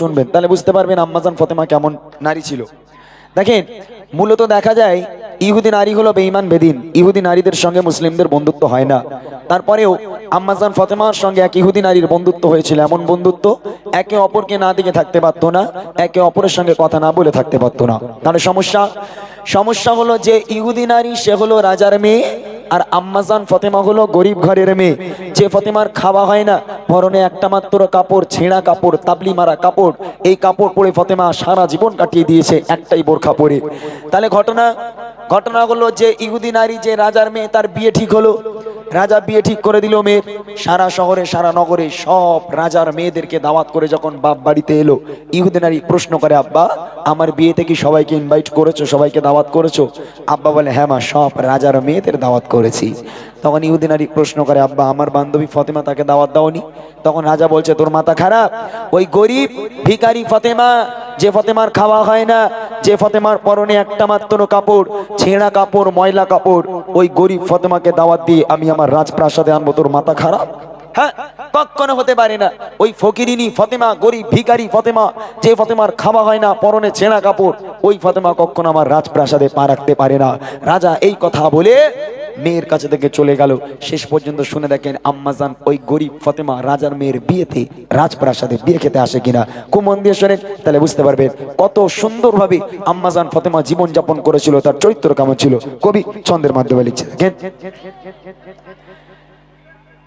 শুনবেন। তাহলে বুঝতে পারবেন আম্মাজান ফতেমা কেমন নারী ছিল। দেখেন, মূলত দেখা যায়, ইহুদি নারী হলো বেঈমান বেদিন। ইহুদি নারীদের সঙ্গে মুসলিমদের বন্ধুত্ব হয় না। তারপরেও আম্মাজান ফতেমার সঙ্গে এক ইহুদি নারীর বন্ধুত্ব হয়েছিল। এমন বন্ধুত্ব একে অপরকে না দিকে থাকতে পারতো না, একে অপরের সঙ্গে কথা না বলে থাকতে পারতো না। তাহলে সমস্যা সমস্যা হলো যে ইহুদি নারী, সে হলো রাজার মেয়ে আর আম্মাজান ফতেমা হলো গরিব ঘরের মেয়ে। যে ফতেমার খাওয়া হয় না, পরনে একটা মাত্র কাপড়, ছেঁড়া কাপড়, তাবলি মারা কাপড়, এই কাপড় পরে ফতেমা সারা জীবন কাটিয়ে দিয়েছে একটাই বোরখা পরে। তাহলে ঘটনা ঘটনা হলো যে ইহুদি নারী যে রাজার মেয়ে, তার বিয়ে ঠিক হলো। রাজা বিয়ে ঠিক করে দিল মেয়ের সারা শহরে, সারা নগরে সব রাজার মেয়েদেরকে দাওয়াত করে যখন বাপ বাড়িতে এলো ইহুদিনারি প্রশ্ন করে, আব্বা, আমার বিয়েতে কি সবাইকে ইনভাইট করেছ? সবাইকে দাওয়াত করেছ? আব্বা বলে হ্যাঁ মা, সব রাজার মেয়েদের দাওয়াত করেছি। তখন ইহুদি নারী প্রশ্ন করে, আব্বা, আমার বান্ধবী ফতেমা তাকে দাওয়াত দাওনি? তখন রাজা বলছে, তোর মাথা খারাপ? ওই গরিব ভিকারি ফতেমা, যে ফতেমার খাওয়া হয় না, যে ফতেমার পরনে একটা মাত্র কাপড়, ছেঁড়া কাপড়, ময়লা কাপড়, ওই গরিব ফতেমাকে দাওয়াত দিয়ে আমি আমার রাজপ্রাসাদে আনব, তোর মাথা খারাপ? হ্যাঁ কখনো হতে পারে না। ওই ফকিরিনী ফতেমা, গরিব ভিখারি ফতেমা, যে ফতেমার খাওয়া হয় না, পরনে ছেঁড়া কাপড়, ওই ফতেমা কখনো আমার রাজপ্রাসাদে পা রাখতে পারে না। রাজা এই কথা বলে মেয়ের কাছে থেকে চলে গেল। শেষ পর্যন্ত শুনে দেখেন আম্মাজান ওই গরিব ফতেমা রাজার মেয়ের বিয়েতে রাজপ্রাসাদে বিয়ে খেতে আসে কিনা। খুব মন দিয়ে শোনেন, তাহলে বুঝতে পারবেন কত সুন্দরভাবে আম্মাজান ফতেমা জীবন যাপন করেছিল, তার চরিত্র কেমন ছিল। কবি ছন্দের মাধ্যমে লিখছে, দেখেন।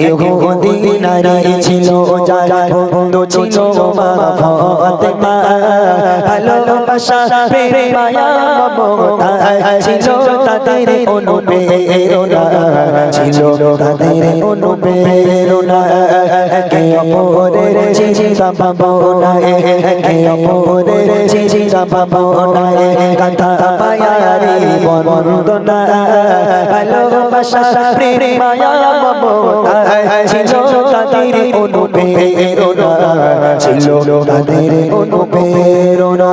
এক ইহুদি ভালোবাসা, প্রেম মায়া, মমতা, ছিল তাদের অনুপ্রেরণা, ছিল তাদের অনুপ্রেরণা। একে অপরের চিন্তা ভাবনায়, একে অপরের চিন্তা ভাবনায়, কথা পায়ারি বন্দনা। ভালোবাসা, প্রেম মায়া, মমতা, ছিল তাদের অনুপ্রেরণা। ছিল তাদের অনুপ্রেরণা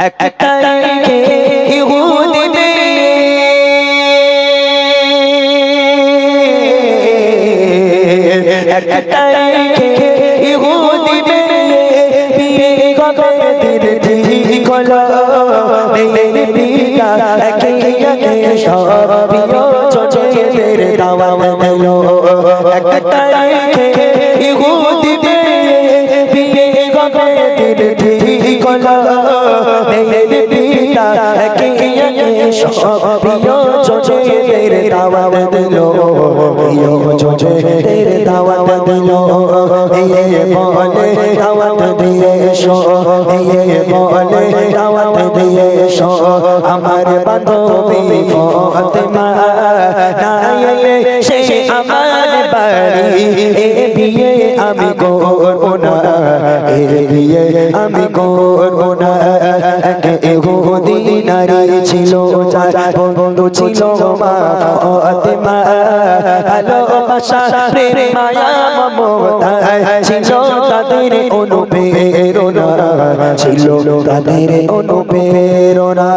একটা রেখে ইহুদি মেয়ে একটা ইহুদি মেয়ে বিয়ে কবে দিন ঠিক হলো মেয়ের পিতা একে সব প্রিয় প্রিয় ছোটেদের দাওয়াত দিল প্রিয় ছোটেদের দাওয়াত দিল এই বলে দাওয়াত দিয়ে এসো এই বলে দাওয়াত দিয়ে এসো আমার বান্ধবী ফতেমা না সে আমার বাড়ি। এ বিয়ে আমি করব না। এ বিয়ে আমি করব না। নারী ছিল, যার বন্ধু ছিল মা ফতেমা ভালোবাসা, প্রেম, মায়া মমতা ছিল তাদের অনুপ্রেরণা। ছিল তাদের অনুপ্রেরণা।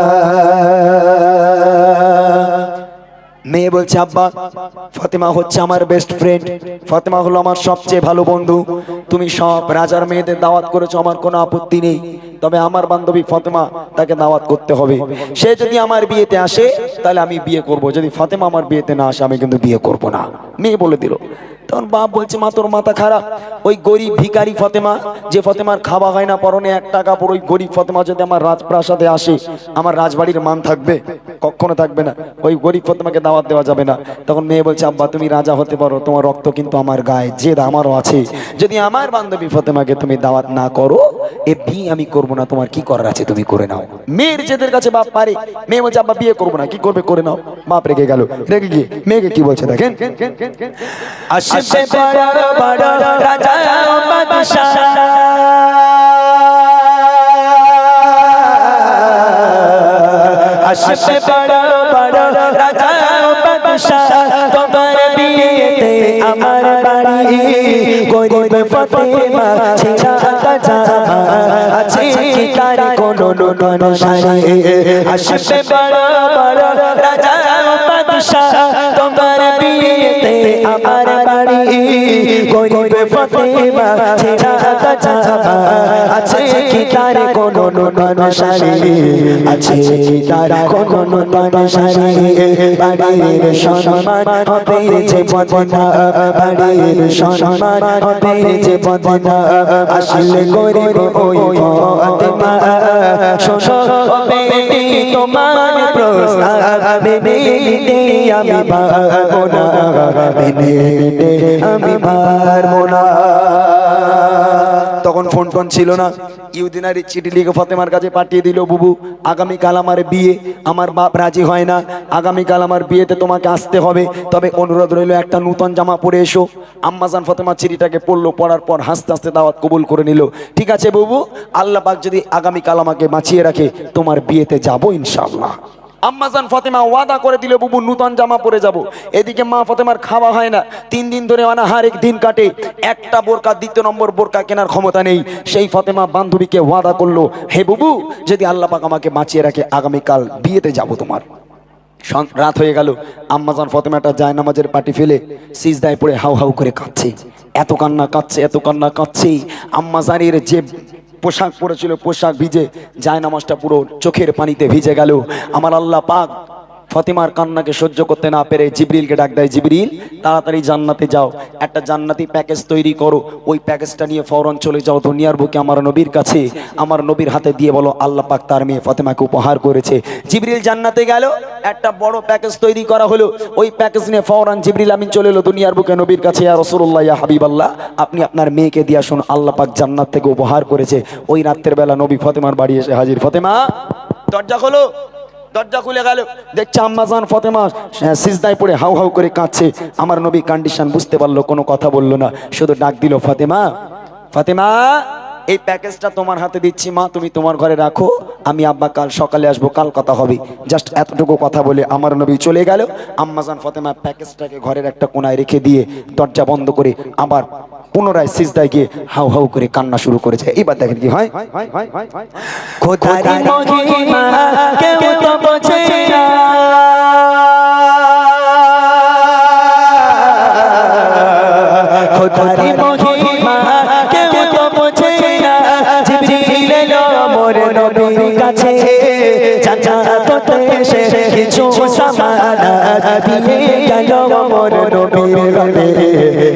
মেয়ে বলছে, আব্বা, ফতেমা হচ্ছে আমার বেস্ট ফ্রেন্ড ফতেমা হলো আমার সবচেয়ে ভালো বন্ধু। তুমি সব রাজার মেয়েদের দাওয়াত করেছ, আমার কোনো আপত্তি নেই। তবে আমার বান্ধবী ফতেমা তাকে দাওয়াত করতে হবে। সে যদি আমার বিয়েতে আসে, তাহলে আমি বিয়ে করব। যদি ফতেমা আমার বিয়েতে না আসে, আমি কিন্তু বিয়ে করব না। মেয়ে বলে দিল। তখন বাপ বলছে, মা, তোর মাথা খারাপ। ওই গরিব ভিকারি ফতেমা, যে ফতেমার খাওয়া হয় না, পরনে এক টাকা পর ওই গরিব ফতেমা যদি আমার রাজপ্রাসাদে আসে, আমার রাজবাড়ির মান থাকবে? কখনো থাকবে না। ওই গরিব ফতেমাকে দাওয়াত দেওয়া যাবে না। তখন মেয়ে বলছে, আব্বা, তুমি রাজা হতে পারো, তোমার রক্ত কিন্তু আমার গায়ে জেদ আমারও আছে। যদি আমার বান্ধবী ফতেমাকে তুমি দাওয়াত না করো এ বিয়ে আমি করব না, তোমার কি করার আছে তুমি করে নাও। মেয়ের জেদের কাছে বাপ পারে, মেয়ে বলছে, আব্বা, বিয়ে করব না, কি করবে করে নাও। বাপ রেগে গেল। রেগে গিয়ে মেয়েকে কি বলছে দেখেন? আমার বাড়ি, গরিব কোনো শাড়ি আসবে আমার গরিব ফতেমা ছিলা জামা আছে কি তার কোনো নূতন শাড়ি? আছে কি তার কোনো নূতন শাড়ি? বাড়ির সম্মান হবে যে বদনা, বাড়ির সম্মান হবে যে বদনা। আসলে গরিব ওই ফতেমা। শোনো, বেটি, তোমার প্রস্তাব মেনে নিতে আমি পারব না। মেনে নিতে আমি পারব না তখন ফোন টোন ছিল না। ইউদিনারি চিঠি লিখে ফতেমার কাছে পাঠিয়ে দিল, বুবু, আগামীকাল আমার বিয়ে। আমার বাপ রাজি হয় না। আগামীকাল আমার বিয়েতে তোমাকে আসতে হবে। তবে অনুরোধ রইল, একটা নূতন জামা পরে এসো। আম্মাজান ফতেমা চিঠিটাকে পড়ল, পড়ার পর হাসতে হাসতে দাওয়াত কবুল করে নিল। ঠিক আছে বুবু, আল্লাহ পাক যদি আগামীকাল আমাকে বাঁচিয়ে রাখে, তোমার বিয়েতে যাব ইনশাল্লাহ আম্মাজান ফতেমা ওয়াদা করে দিল, বুবু, নূতন জামা পরে যাব। এদিকে মা ফতেমার খাওয়া হয় না। তিন দিন ধরে অনাহার এক দিন কাটে। একটা বোরকা, দ্বিতীয় নম্বর বোরকা কেনার ক্ষমতা নেই। সেই ফতেমা বান্ধবীকে ওয়াদা করল, হে বুবু, যদি আল্লাহ পাক আমাকে বাঁচিয়ে রাখে, আগামীকাল বিয়েতে যাব তোমার। রাত হয়ে গেল। আম্মাজান ফতেমাটা যায় নামাজের পাটি ফেলে সিজদায় পড়ে হাউ হাউ করে কাঁদছে। এত কান্না কাঁদছে, এত কান্না কাঁদছে আম্মাজানের যে পোশাক পরেছিল পোশাক ভিজে। যায় নামাজটা পুরো চোখের পানিতে ভিজে গেল। আমার আল্লাহ পাক ফতিমার কান্নাকে সহ্য করতে না পেরে জিবরিলকে ডাক দেয়, জিবরিল, তাড়াতাড়ি জান্নাতে যাও। একটা জান্নাতি প্যাকেজ তৈরি করো। ওই প্যাকেজটা নিয়ে ফৌরন চলে যাও দুনিয়ার বুকে আমার নবীর কাছে। আমার নবীর হাতে দিয়ে বলো, আল্লাহ পাক তার মেয়ে ফতেমাকে উপহার করেছে। জিবরিল জান্নাতে গেল। একটা বড় প্যাকেজ তৈরি করা হলো। ওই প্যাকেজ নিয়ে ফৌরান জিবরিল আমিন চলে এলো দুনিয়ার বুকে নবীর কাছে, ইয়া রসুল্লাহ ইয়া হাবিবাল্লাহ, আপনি আপনার মেয়েকে দিয়ে আসুন। আল্লাহ পাক জান্নাত থেকে উপহার করেছে। ওই রাত্রের বেলা নবী ফতেমার বাড়ি এসে হাজির। ফতেমা, দরজা খোলো। দরজা খুলে গেল। দেখছে আম্মাজান ফতেমা সিজদায় পড়ে হাউ হাউ করে কাঁদছে। আমার নবী কন্ডিশন বুঝতে পারল, কোনো কথা বলল না। শুধু ডাক দিল, ফাতেমা ফাতেমা এই প্যাকেজটা তোমার হাতে দিচ্ছি, মা, তুমি তোমার ঘরে রাখো, আমি আব্বা কাল সকালে আসব, কাল কথা হবে। জাস্ট এতটুকু কথা বলে আমার নবী চলে গেল। আম্মাজান ফতেমা প্যাকেজটাকে ঘরের একটা কোনায় রেখে দিয়ে দরজা বন্ধ করে আবার পুনরায় সিজদায় গিয়ে হাউ হাউ করে কান্না শুরু করেছে। এবার দেখেন কি হয়। খোদারি মহিমা দিয়ে গেল মোর নবীর হাতে।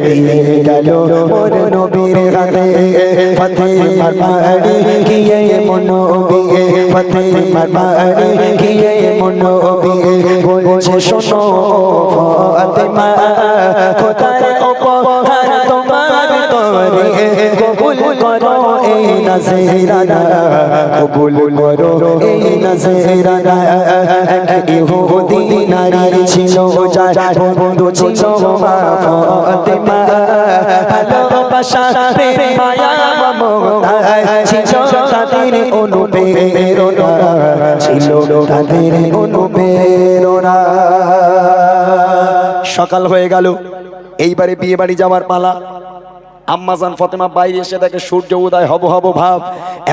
দিয়ে গেল মোর নবীর হাতে। ফতেমার বাড়ি গিয়ে মনো বিয়ে ফতেমার বাড়ি গিয়ে মনো বিয়ে বলছে, শোনো ফতেমা, খোদার উপহার তোমার তরে। কবুল করো এই নজরানা। কবুল করো। এই নজরানা ইহুদি নারী ছিল বন্ধু ছিল মায়া মমতা ছিল তাদের ছিল তাদের সকাল হয়ে গেল, এইবারে বিয়ে বাড়ি যাওয়ার পালা। আম্মাজান ফতেমা বাইরে এসে দেখে সূর্য উদয় হব হব ভাব।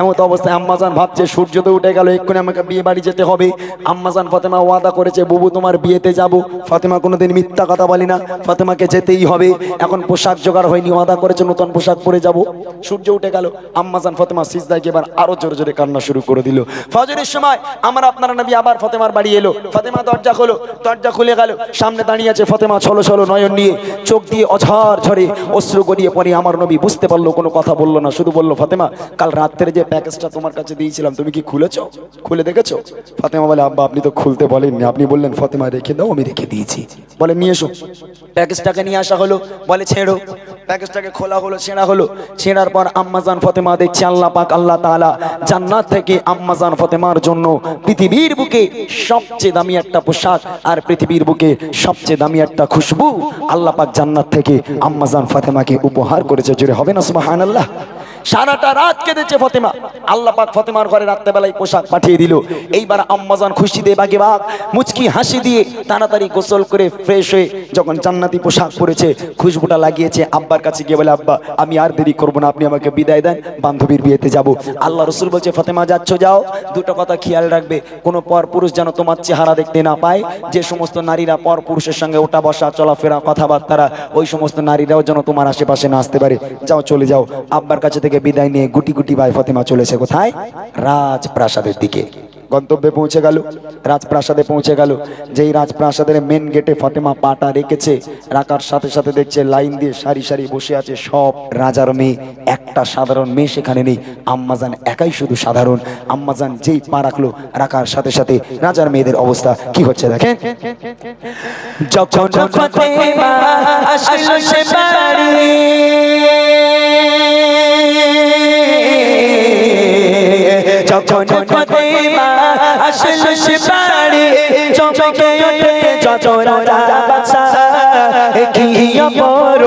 এমত অবস্থায় আম্মাজান ভাবছে সূর্য তো উঠে গেল, এক্ষুনি আমাকে বিয়ে বাড়ি যেতে হবে। আম্মাজান ফতেমা ওয়াদা করেছে, বুবু, তোমার বিয়েতে যাব। ফতেমা কোনোদিন মিথ্যা কথা বলি না, ফতেমাকে যেতেই হবে। এখন পোশাক জোগাড় হয়নি, ওয়াদা করেছে, নতুন পোশাক পরে যাব। সূর্য উঠে গেল, আম্মাজান ফতেমা সিজদায় গিয়ে এবার আরও জোরে জোরে কান্না শুরু করে দিল। ফজরের সময় আমার আপনার নবী আবার ফতেমার বাড়ি এলো। ফতেমা দরজা খোলো, দরজা খুলে গেল, সামনে দাঁড়িয়ে আছে ফতেমা ছলো ছলো নয়ন নিয়ে। চোখ দিয়ে অঝার ঝরে অশ্রু গড়িয়ে পরে আমার নবী বুঝতে পারল, কোনো কথা বলল না, শুধু বলল, ফাতেমা, কাল রাত্রে যে প্যাকেজটা তোমার কাছে দিয়েছিলাম, তুমি কি খুলেছো? খুলে দেখেছ? ফাতেমা বলে, আব্বা, আপনি তো খুলতে বলেননি। আপনি বললেন, ফাতেমা, রেখে দাও, আমি রেখে দিয়েছি। বলে, নিয়ে এসো। প্যাকেজটাকে নিয়ে আসা হলো, বলে, ছেড়ো। প্যাকেজটাকে খোলা হলো, ছেঁড়া হলো। ছেঁড়ার পর আম্মাজান ফতেমা দেখছে, আল্লাহ পাক, আল্লাহ তাআলা জান্নাত থেকে আম্মাজান ফতেমার জন্য পৃথিবীর বুকে সবচেয়ে দামি একটা পোশাক আর পৃথিবীর বুকে সবচেয়ে দামি একটা খুশবু আল্লাহ পাক জান্নাত থেকে আম্মাজান ফতেমাকে উপহার করেছে জুড়ে হবে না সুবহানাল্লাহ। সারাটা রাত কেঁদেছে ফতেমা। আল্লাহ পাক ফতেমার ঘরে রাত্রেবেলায় পোশাক পাঠিয়ে দিল। এইবার আম্মাজান খুশি দিয়ে বাগে বাগ, মুচকি হাসি দিয়ে তাড়াতাড়ি গোসল করে ফ্রেশ হয়ে যখন জান্নাতি পোশাক পরেছে, খুশবুটা লাগিয়েছে, আব্বার কাছে গিয়ে বলে, আব্বা, আমি আর দেরি করব না, আপনি আমাকে বিদায় দেন, বান্ধবীর বিয়েতে যাব। আল্লাহ রসুল বলছে, ফতেমা, যাচ্ছ, যাও, দুটো কথা খেয়াল রাখবে। কোনো পর পুরুষ যেন তোমার চেহারা দেখতে না পায়, যে সমস্ত নারীরা পর পুরুষের সঙ্গে ওটা বসা, চলাফেরা, কথাবার্তারা, ওই সমস্ত নারীরাও যেন তোমার আশেপাশে না আসতে পারে। যাও, চলে যাও। আব্বার কাছে থেকে বিদায় নিয়ে গুটি গুটি ভাই ফতেমা চলেছে কোথায়? রাজপ্রাসাদের দিকে। গন্তব্যে পৌঁছে গেল। রাজপ্রাসাদে পৌঁছে গেল। যেই রাজপ্রাসাদের মেন গেটে ফতেমা পাটা রেখেছে, রাখার সাথে সাথে দেখছে লাইন দিয়ে সারি সারি বসে আছে সব রাজার মেয়ে। একটা সাধারণ মেয়ে সেখানে নেই। আম্মাজান একাই শুধু সাধারণ। আম্মাজান যেই পা রাখল, রাখার সাথে সাথে রাজার মেয়েদের অবস্থা কি হচ্ছে দেখেন? যখন যখন ফতেমা আসলো সে চমকে ওঠে যত রাজা বাদশা কি অপর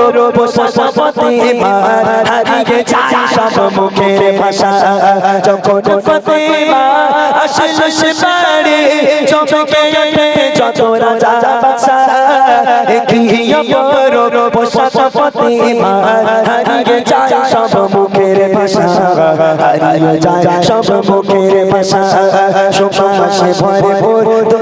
ফতেমা হারিয়ে যায় সব মুখের ভাষা। যখন ফতেমা আসলো সে চমকে ওঠে যত রাজা বাদশা কি অপর ফতেমা হারিয়ে হারিয়ে যায় সব মুখের ভাষা সুপাশে ভরে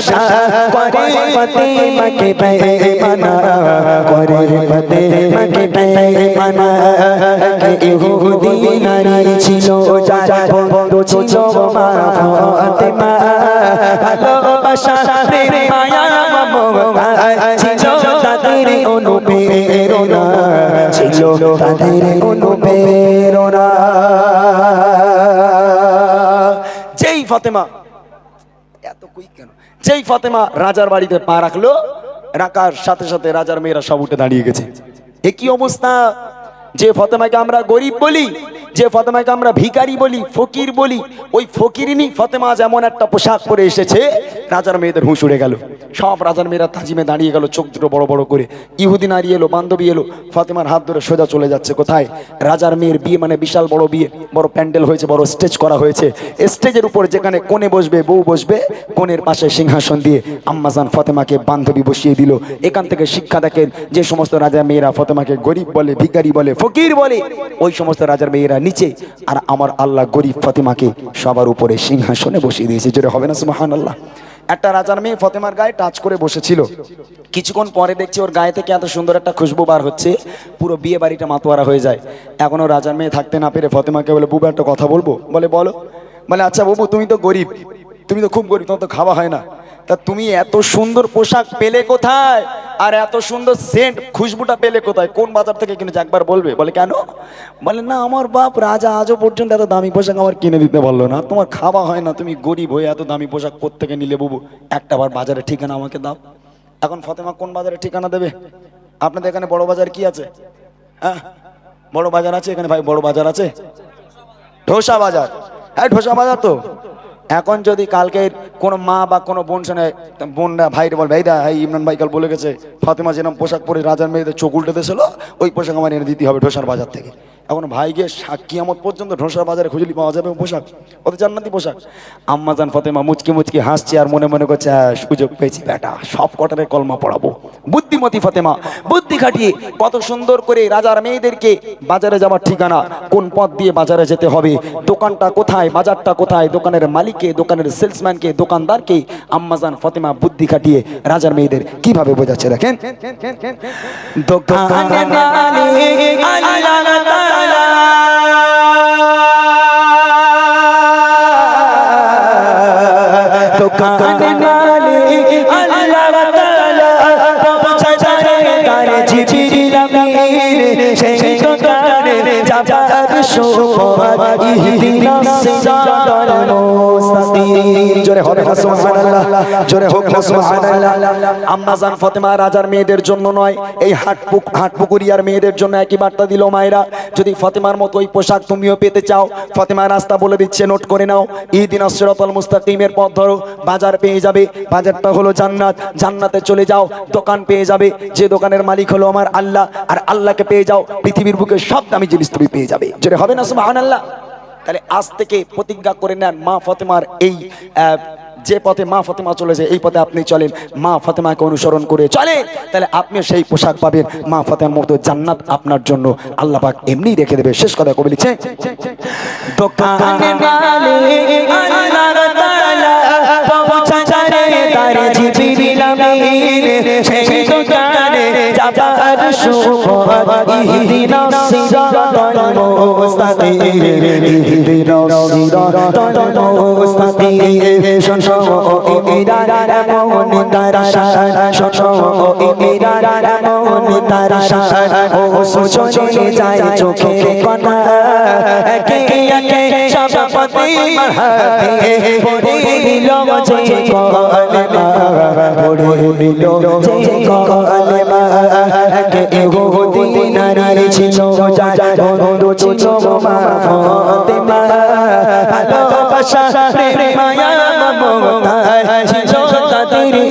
বাদশা করে ফতেমাকে বেমানা, করে ফতেমাকে বেমানা। কে ইহুদি নারী ছিল, যার বন্ধু ছিল মা, ফতেমা। ভালোবাসা, প্রেম, মায়া, মমতা ছিল তাদের অনুপ্রেরণা। যেই ফাতেমা যেই ফাতেমা রাজার বাড়িতে পা রাখল, রাখার সাথে সাথে রাজার মেয়েরা সব উঠে দাঁড়িয়ে গেছে। এ কি অবস্থা? যে ফতেমাকে আমরা গরিব বলি, যে ফতেমাকে আমরা ভিকারি বলি, ফকির বলি, ওই ফকিরিনী ফতেমা যেমন একটা পোশাক পরে এসেছে রাজার মেয়েদের হুঁশ উড়ে গেল। সব রাজার মেয়েরা তাজিমে দাঁড়িয়ে গেল, চোখ দুটো বড় বড় করে। ইহুদি নারী এলো, বান্ধবী এলো, ফতেমার হাত ধরে সোজা চলে যাচ্ছে কোথায়? রাজার মেয়ের বিয়ে মানে বিশাল বড় বিয়ে, বড় প্যান্ডেল হয়েছে, বড় স্টেজ করা হয়েছে। স্টেজের উপর যেখানে কোণে বসবে, বউ বসবে, কোণের পাশে সিংহাসন দিয়ে আম্মাজান ফতেমাকে বান্ধবী বসিয়ে দিল। এখান থেকে শিক্ষা দেখেন, যে সমস্ত রাজার মেয়েরা ফতেমাকে গরিব বলে, ভিখারি বলে, ফকির বলে, ওই সমস্ত রাজার মেয়েরা নিচে। আর আমার আল্লাহ গরিব ফতেমাকে সবার উপরে সিংহাসনে বসিয়ে দিয়েছে। জোরে হবে না সুমাহান আল্লাহ একটা রাজার মেয়ে ফতেমার গায়ে টাচ করে বসেছিল। কিছুক্ষণ পরে দেখছি ওর গায়ে থেকে এত সুন্দর একটা খুশবু বার হচ্ছে, পুরো বিয়ে বাড়িটা মাতোয়ারা হয়ে যায়। এখনও রাজার মেয়ে থাকতে না পেরে ফতেমাকে বলে, বুবু, একটা কথা বলব? বলে, বলো। বলে আচ্ছা বাবু, তুমি তো গরিব, তুমি তো খুব গরিব, তোমার তো খাওয়া হয় না। তা তুমি এত সুন্দর পোশাক পেলে কোথায়? আর এত সুন্দর সেন্ট খুশবুটা পেলে কোথায়? কোন বাজার থেকে কিনেছে? একবার বলবে। বলে, কেন? বলে, না, আমার বাপ রাজা আজও পর্যন্ত এত দামি পোশাক আমার কিনে দিতে পারল না। তোমার খাওয়া হয় না, তুমি গরিব হয়ে এত দামি পোশাক থেকে নিলে বাবু। একটা বার বাজারে ঠিকানা আমাকে দাও। এখন ফতেমা কোন বাজারে ঠিকানা দেবে? আপনাদের এখানে বড় বাজার কি আছে? হ্যাঁ? বড় বাজার আছে? এখানে ভাই, বড় বাজার আছে? ঢোসা বাজার। হ্যাঁ ঢোসা বাজার তো। এখন যদি কালকে কোনো মা বা কোনো বোন শোনে বোনরা, ভাইরে বল ভাই দা, এই ইমরান ভাই কাল বলে গেছে, ফাতেমা যেরকম পোশাক পরে রাজার মেয়েদের চোখ উল্টে দিয়েছিল, ওই পোশাক আমার এনে দিতে হবে ঢোসার বাজার থেকে। এখন ভাই গিয়ে কিয়ামত পর্যন্ত ঢোসার বাজারে খুঁজলি পাওয়া যাবে পোশাক ওদের জান্নাতি পোশাক। আম্মাজান ফতেমা মুচকি মুচকি হাসছে আর মনে মনে করছে "হ্যাঁ, সুযোগ পেয়েছি বেটা সব কটারে কলমা পড়াবো। বুদ্ধিমতী ফতেমা বুদ্ধি খাটিয়ে কত সুন্দর করে রাজার মেয়েদেরকে বাজারে যাওয়ার ঠিকানা কোন পথ দিয়ে বাজারে যেতে হবে দোকানটা কোথায় বাজারটা কোথায় দোকানের মালিককে দোকানের সেলসম্যানকে দোকানদারকে আম্মাজান ফতেমা বুদ্ধি খাটিয়ে রাজার মেয়েদের কীভাবে বোঝাচ্ছে দেখেন? দোকানে মালিক আল্লাহ জোরে হবে না সুবহানাল্লাহ। জোরে হোক না সুবহানাল্লাহ। আম্মা জান ফাতেমা রাজার মেয়েদের জন্য নয় এই হাটপুক হাটপুকুরিয়ার মেয়েদের জন্য একই বার্তা দিল মায়েরা। যদি ফাতেমার মতো ওই পোশাক তুমিও পেতে চাও ফাতেমা রাস্তা বলে দিচ্ছে নোট করে নাও। ইদিন সিরাতাল মুস্তাকিমের পথ ধরো বাজার পেয়ে যাবে। বাজারটা হলো জান্নাত। জান্নাতে চলে যাও দোকান পেয়ে যাবে। যে দোকানের মালিক হলো আমার আল্লাহ আর আল্লাহকে পেয়ে যাও পৃথিবীর বুকে সব দামি জিনিস তুমি পেয়ে যাবে। জোরে হবে না সুবহানাল্লাহ। তাহলে আজ থেকে প্রতিজ্ঞা করে নেন মা ফতেমার এই যে পথে মা ফতেমা চলেছে এই পথে আপনি চলেন। মা ফতেমাকে অনুসরণ করে চলেন। তাহলে আপনিও সেই পোশাক পাবেন। মা ফতেমার মতো জান্নাত আপনার জন্য আল্লাহ পাক এমনি রেখে দেবে। শেষ কথা কবি লিখছে, দোকানে আমিন সেই দোকানে যাবার সময় ইহদিনাস সিরাতাল মুস্তাকিম ইহদিনাস সিরাতাল মুস্তাকিম শোনো ইমিরার এমন তারা শোনো ইমিরার এমন তারা ও সোচনে যায় চোখের কণা একে একে সব ফাতিমার পড়ে নিল যে কলমা। পড়ে নিল যে কলমা। একে এগো দিনার ছিল যার বন্ধু ছিল মা। ফাতিমা। ভালোবাসা প্রেম মায়া মমতা।